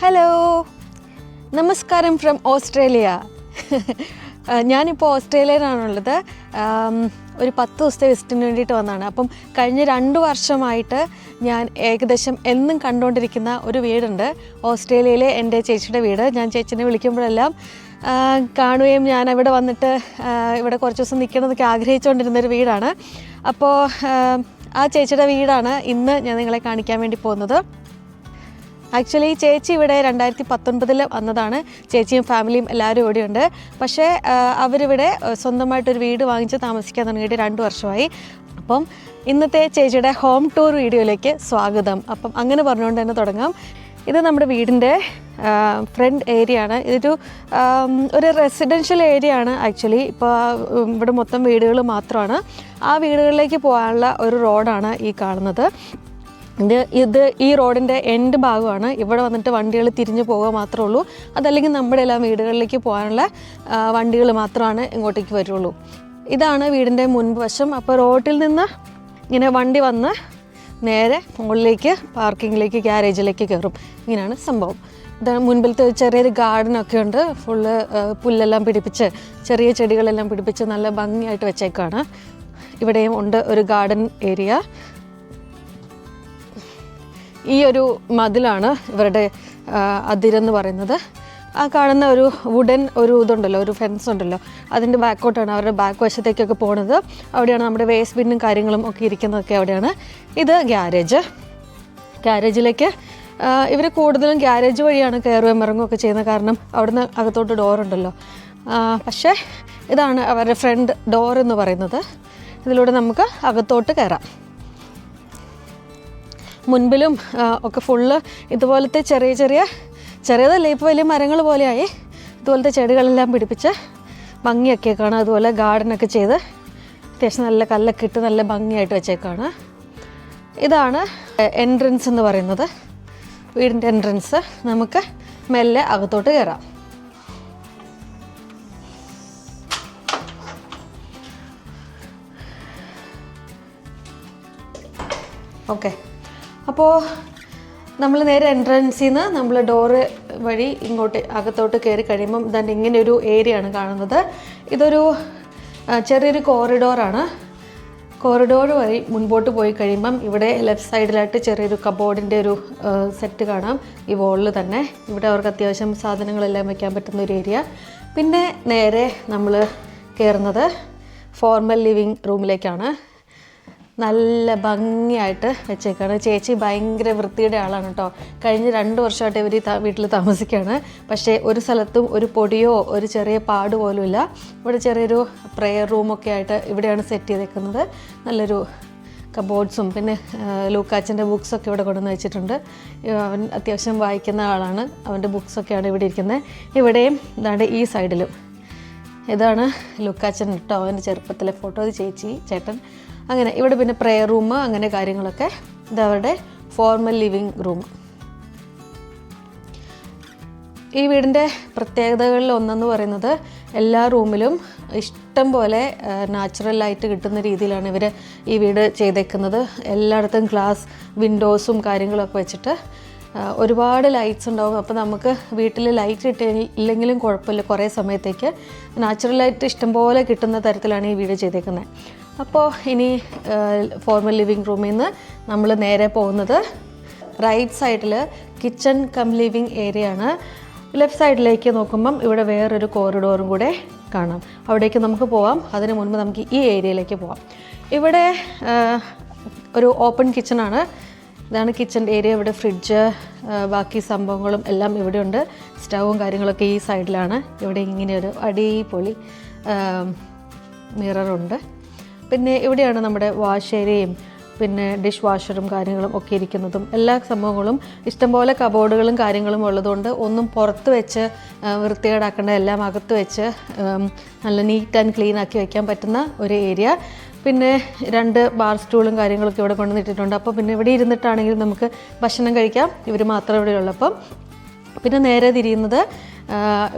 Hello നമസ്കാരം from Australia ഞാനിപ്പോൾ ഓസ്ട്രേലിയയിലാണുള്ളത്. ഒരു പത്ത് ദിവസത്തെ വിസിറ്റിന് വേണ്ടിയിട്ട് വന്നതാണ്. അപ്പം കഴിഞ്ഞ രണ്ട് വർഷമായിട്ട് ഞാൻ ഏകദേശം എന്നും കണ്ടുകൊണ്ടിരിക്കുന്ന ഒരു വീടുണ്ട്. ഓസ്ട്രേലിയയിലെ എന്റെ ചേച്ചിയുടെ വീട്. ഞാൻ ചേച്ചിനെ വിളിക്കുമ്പോഴെല്ലാം കാണുകയും ഞാൻ അവിടെ വന്നിട്ട് ഇവിടെ കുറച്ച് ദിവസം നിൽക്കണമെന്നൊക്കെ ആഗ്രഹിച്ചുകൊണ്ടിരുന്നൊരു വീടാണ്. അപ്പോൾ ആ ചേച്ചിയുടെ വീടാണ് ഇന്ന് ഞാൻ നിങ്ങളെ കാണിക്കാൻ വേണ്ടി പോകുന്നത്. ആക്ച്വലി ചേച്ചി ഇവിടെ രണ്ടായിരത്തി പത്തൊൻപതിൽ വന്നതാണ്. ചേച്ചിയും ഫാമിലിയും എല്ലാവരും ഇവിടെയുണ്ട്. പക്ഷേ അവരിവിടെ സ്വന്തമായിട്ടൊരു വീട് വാങ്ങിച്ച് താമസിക്കാൻ തുടങ്ങിയിട്ട് രണ്ട് വർഷമായി. അപ്പം ഇന്നത്തെ ചേച്ചിയുടെ ഹോം ടൂർ വീഡിയോയിലേക്ക് സ്വാഗതം. അപ്പം അങ്ങനെ പറഞ്ഞുകൊണ്ട് തന്നെ തുടങ്ങാം. ഇത് നമ്മുടെ വീടിന്റെ ഫ്രണ്ട് ഏരിയ ആണ്. ഇതൊരു ഒരു റെസിഡൻഷ്യൽ ഏരിയ ആണ് ആക്ച്വലി ഇപ്പോൾ ഇവിടെ മൊത്തം വീടുകൾ മാത്രമാണ്. ആ വീടുകളിലേക്ക് പോകാനുള്ള ഒരു റോഡാണ് ഈ കാണുന്നത്. ഇത് ഇത് ഈ റോഡിന്റെ എൻഡ് ഭാഗമാണ്. ഇവിടെ വന്നിട്ട് വണ്ടികൾ തിരിഞ്ഞു പോകുക മാത്രമേ ഉള്ളൂ. അതല്ലെങ്കിൽ നമ്മുടെ എല്ലാ വീടുകളിലേക്ക് പോകാനുള്ള വണ്ടികൾ മാത്രമാണ് ഇങ്ങോട്ടേക്ക് വരുള്ളൂ. ഇതാണ് വീടിന്റെ മുൻവശം. അപ്പോൾ റോഡിൽ നിന്ന് ഇങ്ങനെ വണ്ടി വന്ന് നേരെ മുകളിലേക്ക് പാർക്കിങ്ങിലേക്ക് ഗ്യാരേജിലേക്ക് കയറും. ഇങ്ങനെയാണ് സംഭവം. ഇതാണ് മുൻപിലത്തെ ചെറിയൊരു ഗാർഡനൊക്കെ ഉണ്ട്. ഫുള്ള് പുല്ലെല്ലാം പിടിപ്പിച്ച് ചെറിയ ചെടികളെല്ലാം പിടിപ്പിച്ച് നല്ല ഭംഗിയായിട്ട് വെച്ചേക്കാണ്. ഇവിടെയും ഉണ്ട് ഒരു ഗാർഡൻ ഏരിയ ഈ ഒരു മതിലാണ് ഇവരുടെ അതിരെന്ന് പറയുന്നത്. ആ കാണുന്ന ഒരു വുഡൻ ഒരു ഇതുണ്ടല്ലോ ഒരു ഫെൻസ് ഉണ്ടല്ലോ. അതിന്റെ ബാക്കോട്ടാണ് അവരുടെ ബാക്ക് വശത്തേക്കൊക്കെ പോണത്. അവിടെയാണ് നമ്മുടെ വേസ്റ്റ് ബിന്നും കാര്യങ്ങളും ഒക്കെ ഇരിക്കുന്നതൊക്കെ അവിടെയാണ്. ഇത് ഗ്യാരേജ് ഗ്യാരേജിലേക്ക് ഇവർ കൂടുതലും ഗ്യാരേജ് വഴിയാണ് കയറുകയും ഇറങ്ങുകയൊക്കെ ചെയ്യുന്നത്. കാരണം അവിടുന്ന് അകത്തോട്ട് ഡോറുണ്ടല്ലോ പക്ഷേ ഇതാണ് അവരുടെ ഫ്രണ്ട് ഡോർ എന്ന് പറയുന്നത്. ഇതിലൂടെ നമുക്ക് അകത്തോട്ട് കയറാം. മുൻപിലും ഒക്കെ ഫുള്ള് ഇതുപോലത്തെ ചെറിയ ചെറിയ ചെറിയതല്ല ഇപ്പോൾ വലിയ മരങ്ങൾ പോലെയായി. ഇതുപോലത്തെ ചെടികളെല്ലാം പിടിപ്പിച്ച് ഭംഗിയൊക്കെ കാണാം അതുപോലെ ഗാർഡനൊക്കെ ചെയ്ത് അത്യാവശ്യം നല്ല കല്ലൊക്കെ ഇട്ട് നല്ല ഭംഗിയായിട്ട് വെച്ചേക്കാണ്. ഇതാണ് എൻട്രൻസ് എന്ന് പറയുന്നത്. വീടിന്റെ എൻട്രൻസ് നമുക്ക് മെല്ലെ അകത്തോട്ട് കയറാം ഓക്കെ അപ്പോൾ നമ്മൾ നേരെ എൻട്രൻസിൽ നിന്ന് നമ്മൾ ഡോറ് വഴി ഇങ്ങോട്ട് അകത്തോട്ട് കയറി കഴിയുമ്പം തന്നെ ഇങ്ങനെ ഒരു ഏരിയ ആണ് കാണുന്നത്. ഇതൊരു ചെറിയൊരു കോറിഡോറാണ് കോറിഡോർ വഴി മുൻപോട്ട് പോയി കഴിയുമ്പം ഇവിടെ ലെഫ്റ്റ് സൈഡിലായിട്ട് ചെറിയൊരു കബോർഡിന്റെ ഒരു സെറ്റ് കാണാം. ഈ വോളിൽ തന്നെ. ഇവിടെ അവർക്ക് അത്യാവശ്യം സാധനങ്ങളെല്ലാം വെക്കാൻ പറ്റുന്ന ഒരു ഏരിയ പിന്നെ നേരെ നമ്മൾ കയറുന്നത് ഫോർമൽ ലിവിങ് റൂമിലേക്കാണ് നല്ല ഭംഗിയായിട്ട് വെച്ചേക്കാണ്. ചേച്ചി ഭയങ്കര വൃത്തിയുടെ ആളാണ് കേട്ടോ കഴിഞ്ഞ രണ്ട് വർഷമായിട്ട് ഇവർ വീട്ടിൽ താമസിക്കുകയാണ് പക്ഷേ ഒരു സ്ഥലത്തും ഒരു പൊടിയോ ഒരു ചെറിയ പാട് പോലും ഇല്ല ഇവിടെ ചെറിയൊരു പ്രെയർ റൂമൊക്കെ ആയിട്ട് ഇവിടെയാണ് സെറ്റ് ചെയ്തേക്കുന്നത്. നല്ലൊരു കബോർഡ്സും പിന്നെ ലൂക്കാച്ചന്റെ ബുക്സൊക്കെ ഇവിടെ കൊണ്ടുവന്ന് വെച്ചിട്ടുണ്ട്. അവൻ അത്യാവശ്യം വായിക്കുന്ന ആളാണ്. അവന്റെ ബുക്സൊക്കെയാണ് ഇവിടെ ഇരിക്കുന്നത്. ഇവിടെയും ഇതാണ്ട് ഈ സൈഡിലും ഇതാണ് ലുക്കാച്ചൻ കേട്ടോ അവന്റെ ചെറുപ്പത്തിലെ ഫോട്ടോ ചേച്ചി ചേട്ടൻ അങ്ങനെ ഇവിടെ പിന്നെ പ്രെയർ റൂം അങ്ങനെ കാര്യങ്ങളൊക്കെ. ഇത് അവരുടെ ഫോർമൽ ലിവിങ് റൂം ഈ വീടിന്റെ പ്രത്യേകതകളിൽ ഒന്നെന്ന് പറയുന്നത് എല്ലാ റൂമിലും ഇഷ്ടം പോലെ നാച്ചുറൽ ലൈറ്റ് കിട്ടുന്ന രീതിയിലാണ് ഇവർ ഈ വീട് ചെയ്തേക്കുന്നത്. എല്ലായിടത്തും ഗ്ലാസ് വിൻഡോസും കാര്യങ്ങളൊക്കെ വെച്ചിട്ട് ഒരുപാട് ലൈറ്റ്സ് ഉണ്ടാവും. അപ്പോൾ നമുക്ക് വീട്ടിൽ ലൈറ്റ് ഇട്ടില്ലെങ്കിലും കുഴപ്പമില്ല. കുറേ സമയത്തേക്ക് നാച്ചുറൽ ലൈറ്റ് ഇഷ്ടംപോലെ കിട്ടുന്ന തരത്തിലാണ് ഈ വീട് ചെയ്തേക്കുന്നത്. അപ്പോൾ ഇനി ഫോർമൽ ലിവിങ് റൂമിൽ നിന്ന് നമ്മൾ നേരെ പോകുന്നത് റൈറ്റ് സൈഡിൽ കിച്ചൺ കം ലിവിങ് ഏരിയ ആണ് ലെഫ്റ്റ് സൈഡിലേക്ക് നോക്കുമ്പം ഇവിടെ വേറൊരു കോറിഡോറും കൂടെ കാണാം. അവിടേക്ക് നമുക്ക് പോവാം. അതിന് മുൻപ് നമുക്ക് ഈ ഏരിയയിലേക്ക് പോവാം. ഇവിടെ ഒരു ഓപ്പൺ കിച്ചണാണ് ഇതാണ് കിച്ചൺ ഏരിയ ഇവിടെ ഫ്രിഡ്ജ് ബാക്കി സംഭവങ്ങളും എല്ലാം ഇവിടെയുണ്ട് സ്റ്റൗവും കാര്യങ്ങളൊക്കെ ഈ സൈഡിലാണ് ഇവിടെ ഇങ്ങനെ ഒരു അടിപൊളി മിററുണ്ട് പിന്നെ ഇവിടെയാണ് നമ്മുടെ വാഷേരയും പിന്നെ ഡിഷ് വാഷറും കാര്യങ്ങളും ഒക്കെ ഇരിക്കുന്നതും. എല്ലാ സംഭവങ്ങളും ഇഷ്ടംപോലെ കബോർഡുകളും കാര്യങ്ങളും ഉള്ളതുകൊണ്ട് ഒന്നും പുറത്ത് വെച്ച് വൃത്തികേടാക്കേണ്ട എല്ലാം അകത്ത് വെച്ച് നല്ല നീറ്റ് ആൻഡ് ക്ലീൻ ആക്കി വയ്ക്കാൻ പറ്റുന്ന ഒരു ഏരിയ പിന്നെ രണ്ട് ബാർ സ്റ്റൂളും കാര്യങ്ങളൊക്കെ ഇവിടെ കൊണ്ടുവന്നിട്ടിട്ടുണ്ട്. അപ്പോൾ പിന്നെ ഇവിടെ ഇരുന്നിട്ടാണെങ്കിൽ നമുക്ക് ഭക്ഷണം കഴിക്കാം. ഇവർ മാത്രം ഇവിടെ ഉള്ളപ്പം. പിന്നെ നേരെ തിരിയുന്നത്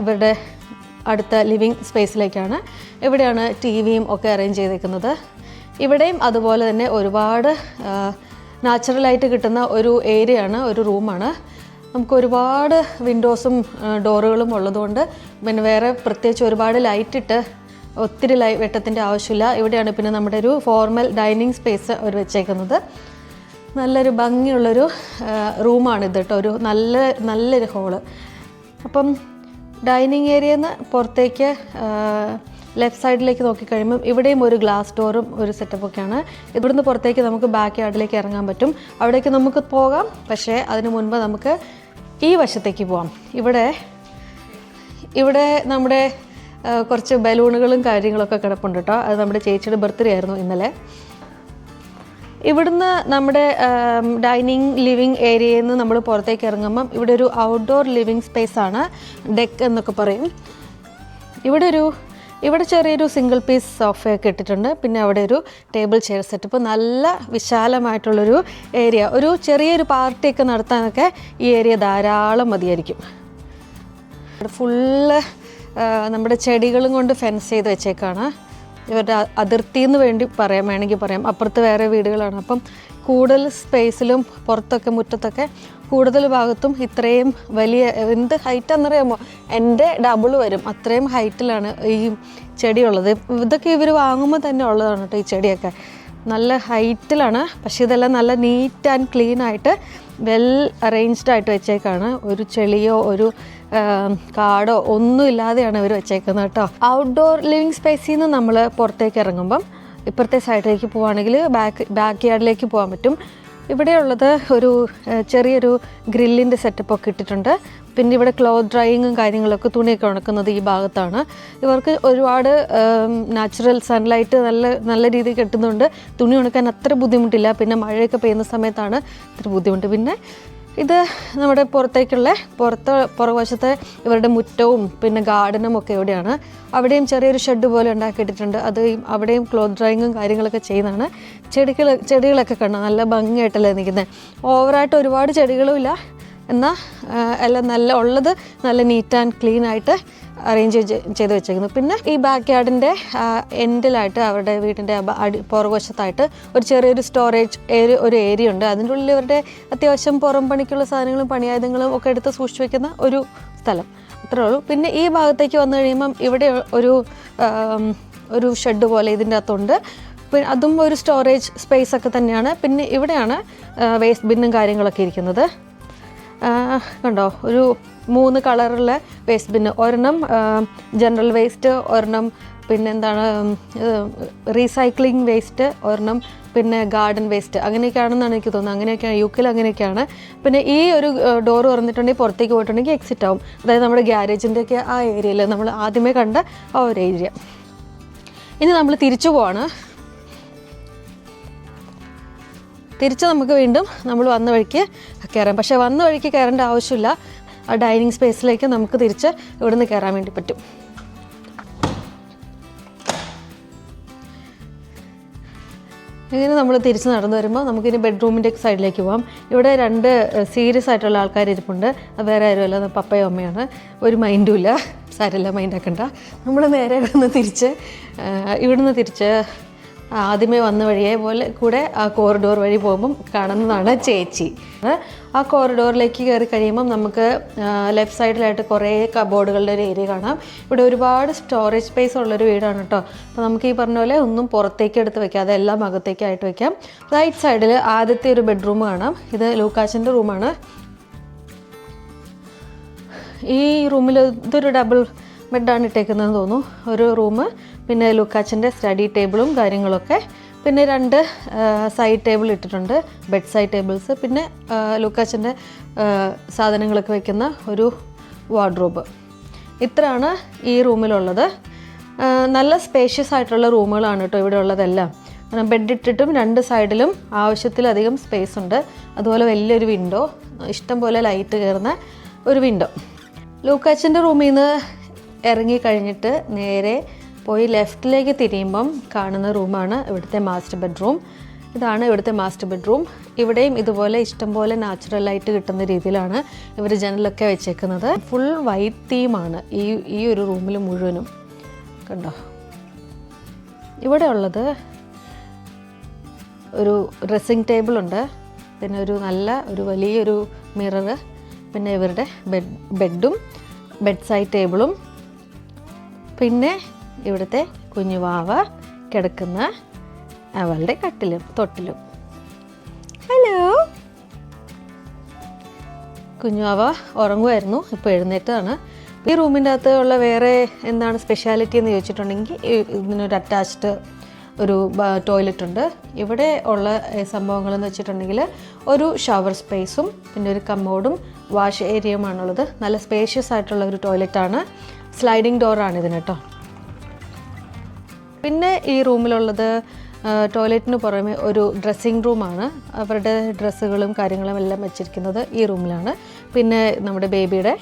ഇവരുടെ അടുത്ത ലിവിങ് സ്പേസിലേക്കാണ്. ഇവിടെയാണ് ടി വിയും ഒക്കെ അറേഞ്ച് ചെയ്തേക്കുന്നത്. ഇവിടെയും അതുപോലെ തന്നെ ഒരുപാട് നാച്ചുറലായിട്ട് കിട്ടുന്ന ഒരു ഏരിയ ആണ് ഒരു റൂമാണ്. നമുക്ക് ഒരുപാട് വിൻഡോസും ഡോറുകളും ഉള്ളതുകൊണ്ട് പിന്നെ വേറെ പ്രത്യേകിച്ച് ഒരുപാട് ലൈറ്റ് ഇട്ട് ഒത്തിരി ലൈ വെട്ടത്തിന്റെ ആവശ്യമില്ല. ഇവിടെയാണ് പിന്നെ നമ്മുടെ ഒരു ഫോർമൽ ഡൈനിങ് സ്പേസ് അവർ വെച്ചേക്കുന്നത്. നല്ലൊരു ഭംഗിയുള്ളൊരു റൂമാണിത് കേട്ടോ. ഒരു നല്ല നല്ലൊരു ഹോൾ അപ്പം ഡൈനിങ് ഏരിയയിൽ നിന്ന് പുറത്തേക്ക് ലെഫ്റ്റ് സൈഡിലേക്ക് നോക്കിക്കഴിയുമ്പം ഇവിടെയും ഒരു ഗ്ലാസ് ഡോറും ഒരു സെറ്റപ്പൊക്കെയാണ് ഇവിടുന്ന് പുറത്തേക്ക് നമുക്ക് ബാക്ക് യാർഡിലേക്ക് ഇറങ്ങാൻ പറ്റും. അവിടേക്ക് നമുക്ക് പോകാം. പക്ഷേ അതിന് മുൻപ് നമുക്ക് ഈ വശത്തേക്ക് പോവാം. ഇവിടെ ഇവിടെ നമ്മുടെ കുറച്ച് ബലൂണുകളും കാര്യങ്ങളൊക്കെ കിടപ്പുണ്ട് കേട്ടോ അത് നമ്മുടെ ചേച്ചിയുടെ ബർത്ത്ഡേ ആയിരുന്നു ഇന്നലെ. ഇവിടുന്ന് നമ്മുടെ ഡൈനിങ് ലിവിങ് ഏരിയയിൽ നിന്ന് നമ്മൾ പുറത്തേക്ക് ഇറങ്ങുമ്പം ഇവിടെ ഒരു ഔട്ട്ഡോർ ലിവിങ് സ്പേസ് ആണ് ഡെക്ക് എന്നൊക്കെ പറയും. ഇവിടെ ഒരു ഇവിടെ ചെറിയൊരു സിംഗിൾ പീസ് സോഫയൊക്കെ ഇട്ടിട്ടുണ്ട്. പിന്നെ അവിടെ ഒരു ടേബിൾ ചെയർ സെറ്റപ്പ് നല്ല വിശാലമായിട്ടുള്ളൊരു ഏരിയ ഒരു ചെറിയൊരു പാർട്ടിയൊക്കെ നടത്താനൊക്കെ ഈ ഏരിയ ധാരാളം മതിയായിരിക്കും. ഫുള്ള് നമ്മുടെ ചെടികളും കൊണ്ട് ഫെൻസ് ചെയ്ത് വെച്ചേക്കാണ്. ഇവരുടെ അതിർത്തി എന്ന് വേണ്ടി പറയാം വേണമെങ്കിൽ പറയാം. അപ്പുറത്ത് വേറെ വീടുകളാണ്. അപ്പം കൂടുതൽ സ്പേസിലും പുറത്തൊക്കെ മുറ്റത്തൊക്കെ കൂടുതൽ ഭാഗത്തും ഇത്രയും വലിയ എന്ത് ഹൈറ്റ് എന്നറിയാമോ എന്റെ ഡബിൾ വരും. അത്രയും ഹൈറ്റിലാണ് ഈ ചെടിയുള്ളത്. ഇതൊക്കെ ഇവർ വാങ്ങുമ്പോൾ തന്നെ ഉള്ളതാണ് കേട്ടോ ഈ ചെടിയൊക്കെ. നല്ല ഹൈറ്റിലാണ് പക്ഷേ ഇതെല്ലാം നല്ല നീറ്റ് ആൻഡ് ക്ലീൻ ആയിട്ട് വെൽ അറേഞ്ച്ഡ് ആയിട്ട് വെച്ചേക്കാണ്. ഒരു ചെളിയോ ഒരു കാടോ ഒന്നും ഇല്ലാതെയാണ് ഇവർ വെച്ചേക്കുന്നത് കേട്ടോ. ഔട്ട്ഡോർ ലിവിങ് സ്പേസിൽ നിന്ന് നമ്മൾ പുറത്തേക്ക് ഇറങ്ങുമ്പം ഇപ്പുറത്തെ സൈഡിലേക്ക് പോവുകയാണെങ്കിൽ ബാക്ക് ബാക്ക് യാർഡിലേക്ക് പോകാൻ പറ്റും. ഇവിടെയുള്ളത് ഒരു ചെറിയൊരു ഗ്രില്ലിന്റെ സെറ്റപ്പ് ഒക്കെ ഇട്ടിട്ടുണ്ട്. പിന്നെ ഇവിടെ ക്ലോത്ത് ഡ്രൈയിങ്ങും കാര്യങ്ങളൊക്കെ തുണിയൊക്കെ ഉണക്കുന്നത് ഈ ഭാഗത്താണ്. ഇവർക്ക് ഒരുപാട് നാച്ചുറൽ സൺലൈറ്റ് നല്ല നല്ല രീതിയിൽ കിട്ടുന്നുണ്ട്. തുണി ഉണക്കാൻ അത്ര ബുദ്ധിമുട്ടില്ല. പിന്നെ മഴയൊക്കെ പെയ്യുന്ന സമയത്താണ് ഇത്ര ബുദ്ധിമുട്ട്. പിന്നെ ഇത് നമ്മുടെ പുറത്തേക്കുള്ള പുറത്ത് പുറകുവശത്തെ ഇവരുടെ മുറ്റവും പിന്നെ ഗാർഡനും ഒക്കെ ഇവിടെയാണ്. അവിടെയും ചെറിയൊരു ഷെഡ് പോലെ ഉണ്ടാക്കിയിട്ടിട്ടുണ്ട്. അത് അവിടെയും ക്ലോത്ത് ഡ്രോയിങ്ങും കാര്യങ്ങളൊക്കെ ചെയ്യുന്നതാണ്. ചെടികൾ ചെടികളൊക്കെ കണ്ടോ? നല്ല ഭംഗിയായിട്ടല്ലേ നിൽക്കുന്നത് ഓവറായിട്ട് ഒരുപാട് ചെടികളും ഇല്ല. എന്നാൽ എല്ലാം നല്ല ഉള്ളത് നല്ല നീറ്റ് ആൻഡ് ക്ലീൻ ആയിട്ട് അറേഞ്ച് ചെയ്ത് വെച്ചേക്കുന്നു. പിന്നെ ഈ ബാക്ക് യാർഡിന്റെ എൻഡിലായിട്ട് അവരുടെ വീടിന്റെ അടി പുറകുവശത്തായിട്ട് ഒരു ചെറിയൊരു സ്റ്റോറേജ് ഏരിയ ഒരു ഏരിയ ഉണ്ട്. അതിന്റെ ഉള്ളിൽ ഇവരുടെ അത്യാവശ്യം പുറം പണിക്കുള്ള സാധനങ്ങളും പണിയായുധങ്ങളും ഒക്കെ എടുത്ത് സൂക്ഷിച്ച് വെക്കുന്ന ഒരു സ്ഥലം. അത്രേ ഉള്ളൂ. പിന്നെ ഈ ഭാഗത്തേക്ക് വന്നു കഴിയുമ്പം ഇവിടെ ഒരു ഒരു ഷെഡ് പോലെ ഇതിന്റെ അകത്തുണ്ട്. പിന്നെ അതും ഒരു സ്റ്റോറേജ് സ്പേസ് ഒക്കെ തന്നെയാണ്. പിന്നെ ഇവിടെയാണ് വേസ്റ്റ് ബിന്നും കാര്യങ്ങളൊക്കെ ഇരിക്കുന്നത്. കണ്ടോ? ഒരു മൂന്ന് കളറുള്ള വേസ്റ്റ് ബിന്ന് ഒരെണ്ണം ജനറൽ വേസ്റ്റ് ഒരെണ്ണം പിന്നെന്താണ് റീസൈക്ലിംഗ് വേസ്റ്റ് ഒരെണ്ണം പിന്നെ ഗാർഡൻ വേസ്റ്റ് അങ്ങനെയൊക്കെയാണെന്നാണ് എനിക്ക് തോന്നുന്നത്. അങ്ങനെയൊക്കെയാണ് യു കെയിൽ അങ്ങനെയൊക്കെയാണ്. പിന്നെ ഈ ഒരു ഡോർ തുറന്നിട്ടുണ്ടെങ്കിൽ പുറത്തേക്ക് പോയിട്ടുണ്ടെങ്കിൽ എക്സിറ്റ് ആവും. അതായത് നമ്മുടെ ഗ്യാരേജിന്റെയൊക്കെ ആ ഏരിയയിൽ നമ്മൾ ആദ്യമേ കണ്ട ആ ഒരു ഏരിയ ഇനി നമ്മൾ തിരിച്ചു പോവാണ്. തിരിച്ച് നമുക്ക് വീണ്ടും നമ്മൾ വന്ന വഴിക്ക് കയറാം. പക്ഷേ വന്ന വഴിക്ക് കയറേണ്ട ആവശ്യമില്ല. ആ ഡൈനിങ് സ്പേസിലേക്ക് നമുക്ക് തിരിച്ച് ഇവിടുന്ന് കയറാൻ വേണ്ടി പറ്റും. ഇങ്ങനെ നമ്മൾ തിരിച്ച് നടന്നു വരുമ്പോൾ നമുക്കിനി ബെഡ്റൂമിന്റെ സൈഡിലേക്ക് പോകാം ഇവിടെ രണ്ട് സീരിയസ് ആയിട്ടുള്ള ആൾക്കാർ ഇരിപ്പുണ്ട്. വേറെ ആരുമല്ല പപ്പയും അമ്മയാണ് ഒരു മൈൻഡും ഇല്ല. സാരമില്ല മൈൻഡാക്കണ്ട നമ്മൾ നേരെ ഇവിടുന്ന് തിരിച്ച് ഇവിടുന്ന് തിരിച്ച് ആദ്യമേ വന്ന വഴിയെ പോലെ കൂടെ ആ കോറിഡോർ വഴി പോകുമ്പം കാണുന്നതാണ് ചേച്ചി. ആ കോറിഡോറിലേക്ക് കയറി കഴിയുമ്പം നമുക്ക് ലെഫ്റ്റ് സൈഡിലായിട്ട് കുറേ കബോർഡുകളുടെ ഒരു ഏരിയ കാണാം. ഇവിടെ ഒരുപാട് സ്റ്റോറേജ് സ്പേസ് ഉള്ളൊരു വീടാണ് കേട്ടോ അപ്പോൾ നമുക്ക് ഈ പറഞ്ഞ പോലെ ഒന്നും പുറത്തേക്ക് എടുത്ത് വെക്കാതെ എല്ലാം അകത്തേക്കായിട്ട് വെക്കാം. റൈറ്റ് സൈഡിൽ ആദ്യത്തെ ഒരു ബെഡ്റൂം കാണാം. ഇത് ലൂക്കാച്ചന്റെ റൂമാണ്. ഈ റൂമിൽ ഇതൊരു ഡബിൾ ബെഡാണ് ഇട്ടേക്കുന്നതെന്ന് തോന്നുന്നു. ഒരു റൂം. പിന്നെ ലുക്കാച്ചന്റെ സ്റ്റഡി ടേബിളും കാര്യങ്ങളൊക്കെ. പിന്നെ രണ്ട് സൈഡ് ടേബിൾ ഇട്ടിട്ടുണ്ട് ബെഡ് സൈഡ് ടേബിൾസ്. പിന്നെ ലുക്കാച്ചന്റെ സാധനങ്ങളൊക്കെ വെക്കുന്ന ഒരു വാർഡ്രോബ്. ഇത്രയാണ് ഈ റൂമിലുള്ളത്. നല്ല സ്പേഷ്യസ് ആയിട്ടുള്ള റൂമുകളാണ് കേട്ടോ ഇവിടെ ഉള്ളതെല്ലാം. കാരണം ബെഡ് ഇട്ടിട്ടും രണ്ട് സൈഡിലും ആവശ്യത്തിലധികം സ്പേസ് ഉണ്ട്. അതുപോലെ വലിയൊരു വിൻഡോ ഇഷ്ടം പോലെ ലൈറ്റ് കയറുന്ന ഒരു വിൻഡോ ലൂക്കാച്ചന്റെ റൂമിൽ നിന്ന് ഇറങ്ങി കഴിഞ്ഞിട്ട് നേരെ പോയി ലെഫ്റ്റിലേക്ക് തിരിയുമ്പം കാണുന്ന റൂമാണ് ഇവിടുത്തെ മാസ്റ്റർ ബെഡ്റൂം. ഇതാണ് ഇവിടുത്തെ മാസ്റ്റർ ബെഡ്റൂം. ഇവിടെയും ഇതുപോലെ ഇഷ്ടംപോലെ നാച്ചുറലായിട്ട് കിട്ടുന്ന രീതിയിലാണ് ഇവർ ജനലൊക്കെ വെച്ചേക്കുന്നത്. ഫുൾ വൈറ്റ് തീമാണ് ഈ ഈ ഒരു റൂമിൽ മുഴുവനും. കണ്ടോ? ഇവിടെ ഉള്ളത് ഒരു ഡ്രസ്സിങ് ടേബിളുണ്ട് പിന്നെ ഒരു നല്ല ഒരു വലിയൊരു മിറർ പിന്നെ ഇവരുടെ ബെഡ് ബെഡും ബെഡ് സൈഡ് ടേബിളും പിന്നെ ഇവിടുത്തെ കുഞ്ഞുവാവ കിടക്കുന്ന അവളുടെ കട്ടിലും തൊട്ടിലും. ഹലോ കുഞ്ഞുവാവ ഉറങ്ങുമായിരുന്നു ഇപ്പോൾ എഴുന്നേറ്റാണ്. ഈ റൂമിന്റെ അകത്ത് ഉള്ള വേറെ എന്താണ് സ്പെഷ്യാലിറ്റി എന്ന് ചോദിച്ചിട്ടുണ്ടെങ്കിൽ ഇതിനൊരു അറ്റാച്ച്ഡ് ഒരു ടോയ്ലറ്റ് ഉണ്ട്. ഇവിടെ ഉള്ള സംഭവങ്ങൾ എന്ന് വെച്ചിട്ടുണ്ടെങ്കിൽ ഒരു ഷവർ സ്പേസും പിന്നെ ഒരു കമ്മോഡും വാഷ് ഏരിയയുമാണുള്ളത് നല്ല സ്പേഷ്യസ് ആയിട്ടുള്ള ഒരു ടോയ്ലറ്റാണ് സ്ലൈഡിങ് ഡോറാണ് ഇതിന് കേട്ടോ. പിന്നെ ഈ റൂമിലുള്ളത് ടോയ്ലറ്റിന് പുറമെ ഒരു ഡ്രസ്സിംഗ് റൂമാണ്. അവരുടെ ഡ്രസ്സുകളും കാര്യങ്ങളും എല്ലാം വെച്ചിരിക്കുന്നത് ഈ റൂമിലാണ്. പിന്നെ നമ്മുടെ ബേബിയുടെ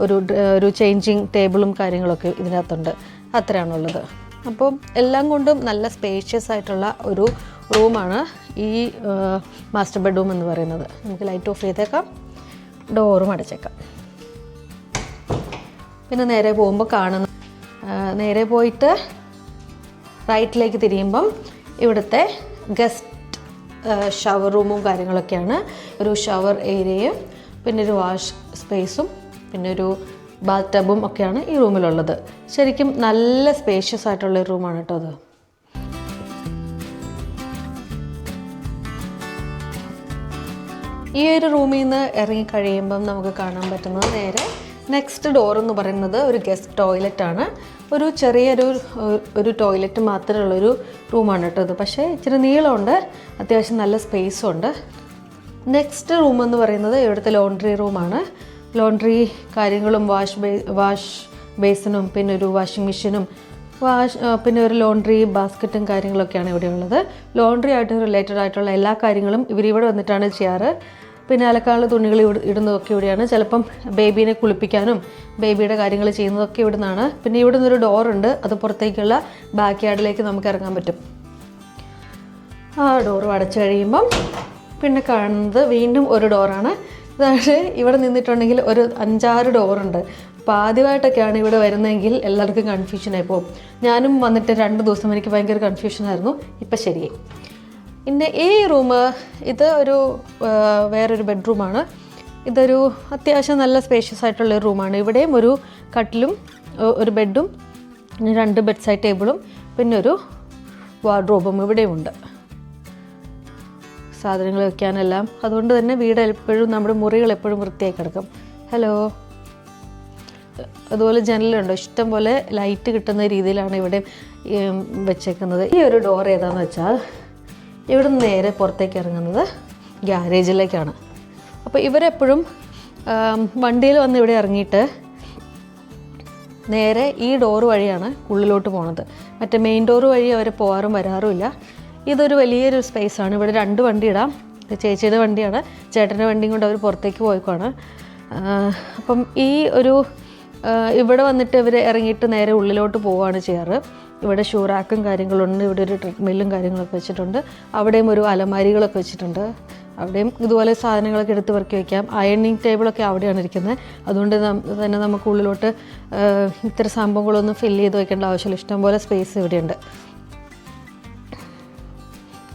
ഒരു ഒരു ചേഞ്ചിങ് ടേബിളും കാര്യങ്ങളൊക്കെ ഇതിനകത്തുണ്ട്. അത്രയാണുള്ളത്. അപ്പം എല്ലാം കൊണ്ടും നല്ല സ്പേഷ്യസ് ആയിട്ടുള്ള ഒരു റൂമാണ് ഈ മാസ്റ്റർ ബെഡ്റൂം എന്ന് പറയുന്നത്. നമുക്ക് ലൈറ്റ് ഓഫ് ചെയ്തേക്കാം. ഡോറും അടച്ചേക്കാം. പിന്നെ നേരെ പോകുമ്പോൾ കാണുന്ന നേരെ പോയിട്ട് റൈറ്റിലേക്ക് തിരിയുമ്പം ഇവിടുത്തെ ഗസ്റ്റ് ഷവർ റൂമും കാര്യങ്ങളൊക്കെയാണ്. ഒരു ഷവർ ഏരിയയും പിന്നെ ഒരു വാഷ് സ്പേസും പിന്നെ ഒരു ബാത്ത് ടബും ഒക്കെയാണ് ഈ റൂമിലുള്ളത് ശരിക്കും നല്ല സ്പേഷ്യസ് ആയിട്ടുള്ള ഒരു റൂമാണ് കേട്ടോ അത്. ഈ ഒരു റൂമിൽ നിന്ന് ഇറങ്ങി കഴിയുമ്പം നമുക്ക് കാണാൻ പറ്റുന്നത് നേരെ നെക്സ്റ്റ് ഡോർ എന്ന് പറയുന്നത് ഒരു ഗസ്റ്റ് ടോയ്ലറ്റ് ആണ്. ഒരു ചെറിയൊരു ഒരു ടോയ്ലറ്റ് മാത്രമുള്ളൊരു റൂമാണ് കേട്ടോ ഇത്. പക്ഷേ ഇച്ചിരി നീളമുണ്ട്. അത്യാവശ്യം നല്ല സ്പേസും ഉണ്ട്. നെക്സ്റ്റ് റൂം എന്ന് പറയുന്നത് ഇവിടുത്തെ ലോണ്ട്രി റൂമാണ് ലോണ്ട്രി കാര്യങ്ങളും വാഷ് ബേ വാഷ് ബേസിനും പിന്നെ ഒരു വാഷിംഗ് മെഷീനും വാഷ് പിന്നെ ഒരു ലോണ്ട്രി ബാസ്ക്കറ്റും കാര്യങ്ങളൊക്കെയാണ് ഇവിടെ ഉള്ളത്. ലോണ്ട്രി ആയിട്ട് റിലേറ്റഡ് ആയിട്ടുള്ള എല്ലാ കാര്യങ്ങളും ഇവരിവിടെ വന്നിട്ടാണ് ചെയ്യാറ്. പിന്നെ അലക്കാനുള്ള തുണികൾ ഇടുന്നതൊക്കെ ഇവിടെയാണ്. ചിലപ്പം ബേബീനെ കുളിപ്പിക്കാനും ബേബിയുടെ കാര്യങ്ങൾ ചെയ്യുന്നതൊക്കെ ഇവിടെ നിന്നാണ് പിന്നെ ഇവിടെ നിന്നൊരു ഡോറുണ്ട് അത് പുറത്തേക്കുള്ള ബാക്ക് യാർഡിലേക്ക് നമുക്ക് ഇറങ്ങാൻ പറ്റും. ആ ഡോർ അടച്ചു കഴിയുമ്പം പിന്നെ കാണുന്നത് വീണ്ടും ഒരു ഡോറാണ് അതായത് ഇവിടെ നിന്നിട്ടുണ്ടെങ്കിൽ ഒരു അഞ്ചാറ് ഡോറുണ്ട് അപ്പോൾ ആദ്യമായിട്ടൊക്കെയാണ് ഇവിടെ വരുന്നതെങ്കിൽ എല്ലാവർക്കും കൺഫ്യൂഷനായി പോകും. ഞാനും വന്നിട്ട് രണ്ട് ദിവസം എനിക്ക് ഭയങ്കര കൺഫ്യൂഷനായിരുന്നു ഇപ്പം ശരിയായി. പിന്നെ ഈ റൂം ഇത് ഒരു വേറൊരു ബെഡ്റൂമാണ്. ഇതൊരു അത്യാവശ്യം നല്ല സ്പേഷ്യസ് ആയിട്ടുള്ള ഒരു റൂമാണ്. ഇവിടെയും ഒരു കട്ടിലും ഒരു ബെഡും രണ്ട് ബെഡ് സൈഡ് ടേബിളും പിന്നെ ഒരു വാർഡ്രോബും ഇവിടെയും ഉണ്ട് സാധനങ്ങൾ വെക്കാനെല്ലാം. അതുകൊണ്ട് തന്നെ വീട് എപ്പോഴും നമ്മുടെ മുറികൾ എപ്പോഴും വൃത്തിയായി കിടക്കും. ഹലോ അതുപോലെ ജനലുണ്ടോ ഇഷ്ടം പോലെ ലൈറ്റ് കിട്ടുന്ന രീതിയിലാണ് ഇവിടെ വെച്ചേക്കുന്നത്. ഈ ഒരു ഡോർ ഏതാണെന്ന് വെച്ചാൽ ഇവിടെ നിന്ന് നേരെ പുറത്തേക്ക് ഇറങ്ങുന്നത് ഗ്യാരേജിലേക്കാണ് അപ്പോൾ ഇവരെപ്പോഴും വണ്ടിയിൽ വന്ന് ഇവിടെ ഇറങ്ങിയിട്ട് നേരെ ഈ ഡോർ വഴിയാണ് ഉള്ളിലോട്ട് പോണത്. മറ്റേ മെയിൻ ഡോർ വഴി അവർ പോകാറും വരാറുമില്ല. ഇതൊരു വലിയൊരു സ്പേസാണ് ഇവിടെ രണ്ട് വണ്ടി ഇടാം. ചേച്ചിയുടെ വണ്ടിയാണ്. ചേട്ടന്റെ വണ്ടിയും കൊണ്ട് അവർ പുറത്തേക്ക് പോയിക്കോണ്. അപ്പം ഈ ഒരു ഇവിടെ വന്നിട്ട് ഇവർ ഇറങ്ങിയിട്ട് നേരെ ഉള്ളിലോട്ട് പോവുകയാണ് ചെയ്യാറ്. ഇവിടെ ഷൂറാക്കും കാര്യങ്ങളുണ്ട് ഇവിടെ ഒരു ട്രെഡ്മില്ലും കാര്യങ്ങളൊക്കെ വെച്ചിട്ടുണ്ട്. അവിടെയും ഒരു അലമാരികളൊക്കെ വെച്ചിട്ടുണ്ട്. അവിടെയും ഇതുപോലെ സാധനങ്ങളൊക്കെ എടുത്ത് പെറുക്കി വയ്ക്കാം അയണിങ് ടേബിളൊക്കെ അവിടെയാണ് ഇരിക്കുന്നത്. അതുകൊണ്ട് തന്നെ നമുക്ക് ഉള്ളിലോട്ട് ഇത്തരം സംഭവങ്ങളൊന്നും ഫില്ല് ചെയ്ത് വെക്കേണ്ട ആവശ്യമില്ല. ഇഷ്ടംപോലെ സ്പേസ് ഇവിടെയുണ്ട്.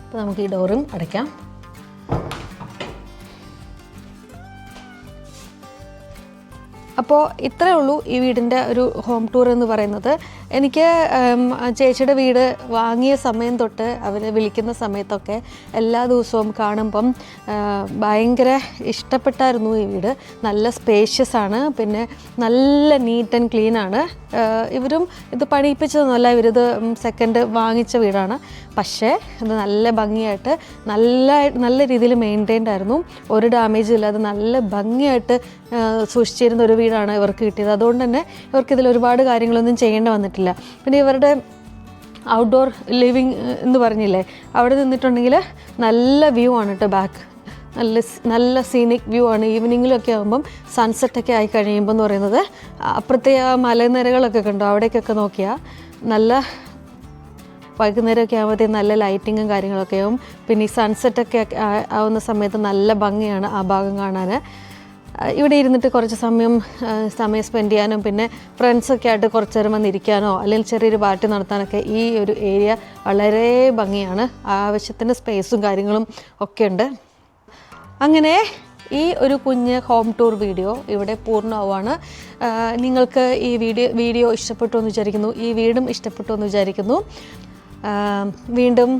അപ്പോൾ നമുക്ക് ഈ ഡോറും അടയ്ക്കാം. അപ്പോൾ ഇത്രയേ ഉള്ളൂ ഈ വീടിന്റെ ഒരു ഹോം ടൂർ എന്ന് പറയുന്നത്. എനിക്ക് ചേച്ചിയുടെ വീട് വാങ്ങിയ സമയം തൊട്ട് അവർ വിളിക്കുന്ന സമയത്തൊക്കെ എല്ലാ ദിവസവും കാണുമ്പം ഭയങ്കര ഇഷ്ടപ്പെട്ടായിരുന്നു ഈ വീട്. നല്ല സ്പേഷ്യസ് ആണ്. പിന്നെ നല്ല നീറ്റ് ആൻഡ് ക്ലീൻ ആണ്. ഇവരും ഇത് പണിയിപ്പിച്ചതൊന്നുമല്ല. ഇവരിത് സെക്കൻഡ് വാങ്ങിച്ച വീടാണ്. പക്ഷേ ഇത് നല്ല ഭംഗിയായിട്ട് നല്ല നല്ല രീതിയിൽ മെയിന്റെയിൻഡ് ആയിരുന്നു. ഒരു ഡാമേജും ഇല്ലാതെ നല്ല ഭംഗിയായിട്ട് സൂക്ഷിച്ചിരുന്ന ഒരു വീടാണ് ഇവർക്ക് കിട്ടിയത്. അതുകൊണ്ട് തന്നെ ഇവർക്ക് ഇതിൽ ഒരുപാട് കാര്യങ്ങളൊന്നും ചെയ്യേണ്ടി വന്നിട്ടില്ല. പിന്നെ ഇവരുടെ ഔട്ട്ഡോർ ലിവിങ് എന്ന് പറഞ്ഞില്ലേ അവിടെ നിന്നിട്ടുണ്ടെങ്കിൽ നല്ല വ്യൂ ആണ് കേട്ടോ ബാക്ക് നല്ല നല്ല സീനിക് വ്യൂ ആണ്. ഈവനിങ്ങിലൊക്കെ ആകുമ്പം സൺസെറ്റൊക്കെ ആയി കഴിയുമ്പോൾ എന്ന് പറയുന്നത് അപ്പുറത്തെ ആ മലനിരകളൊക്കെ കണ്ടോ? അവിടേക്കൊക്കെ നോക്കിയാൽ നല്ല വൈകുന്നേരമൊക്കെ ആകുമ്പോഴത്തേക്കും നല്ല ലൈറ്റിങ്ങും കാര്യങ്ങളൊക്കെ ആവും. പിന്നെ ഈ സൺസെറ്റൊക്കെ ആവുന്ന സമയത്ത് നല്ല ഭംഗിയാണ് ആ ഭാഗം കാണാൻ ഇവിടെ ഇരുന്നിട്ട് കുറച്ച് സമയം സമയം സ്പെൻഡ് ചെയ്യാനും പിന്നെ ഫ്രണ്ട്സൊക്കെ ആയിട്ട് കുറച്ച് നേരം വന്നിരിക്കാനോ അല്ലെങ്കിൽ ചെറിയൊരു പാർട്ടി നടത്താനൊക്കെ ഈ ഒരു ഏരിയ വളരെ ഭംഗിയാണ്. ആവശ്യത്തിന് സ്പേസും കാര്യങ്ങളും ഒക്കെ ഉണ്ട്. അങ്ങനെ ഈ ഒരു കുഞ്ഞ് ഹോം ടൂർ വീഡിയോ ഇവിടെ പൂർണമാവാണ് നിങ്ങൾക്ക് ഈ വീഡിയോ വീഡിയോ ഇഷ്ടപ്പെട്ടു എന്ന് വിചാരിക്കുന്നു. ഈ വീടും ഇഷ്ടപ്പെട്ടു എന്ന് വിചാരിക്കുന്നു. വീണ്ടും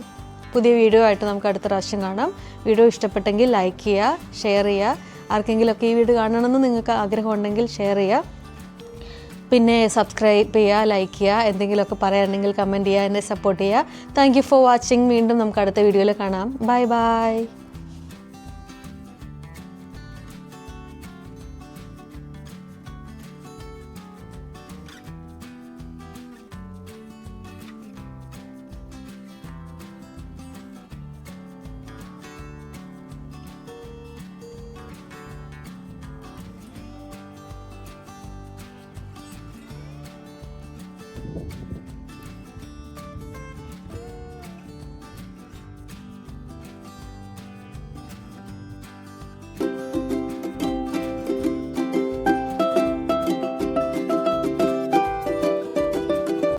പുതിയ വീഡിയോ ആയിട്ട് നമുക്ക് അടുത്ത പ്രാവശ്യം കാണാം. വീഡിയോ ഇഷ്ടപ്പെട്ടെങ്കിൽ ലൈക്ക് ചെയ്യുക ഷെയർ ചെയ്യുക. ആർക്കെങ്കിലുമൊക്കെ ഈ വീഡിയോ കാണണമെന്ന് നിങ്ങൾക്ക് ആഗ്രഹമുണ്ടെങ്കിൽ ഷെയർ ചെയ്യുക. പിന്നെ സബ്സ്ക്രൈബ് ചെയ്യുക ലൈക്ക് ചെയ്യുക എന്തെങ്കിലുമൊക്കെ പറയാനുണ്ടെങ്കിൽ കമന്റ് ചെയ്യുക എന്നെ സപ്പോർട്ട് ചെയ്യുക. താങ്ക് യു ഫോർ വാച്ചിങ് വീണ്ടും നമുക്ക് അടുത്ത വീഡിയോയിൽ കാണാം. Bye bye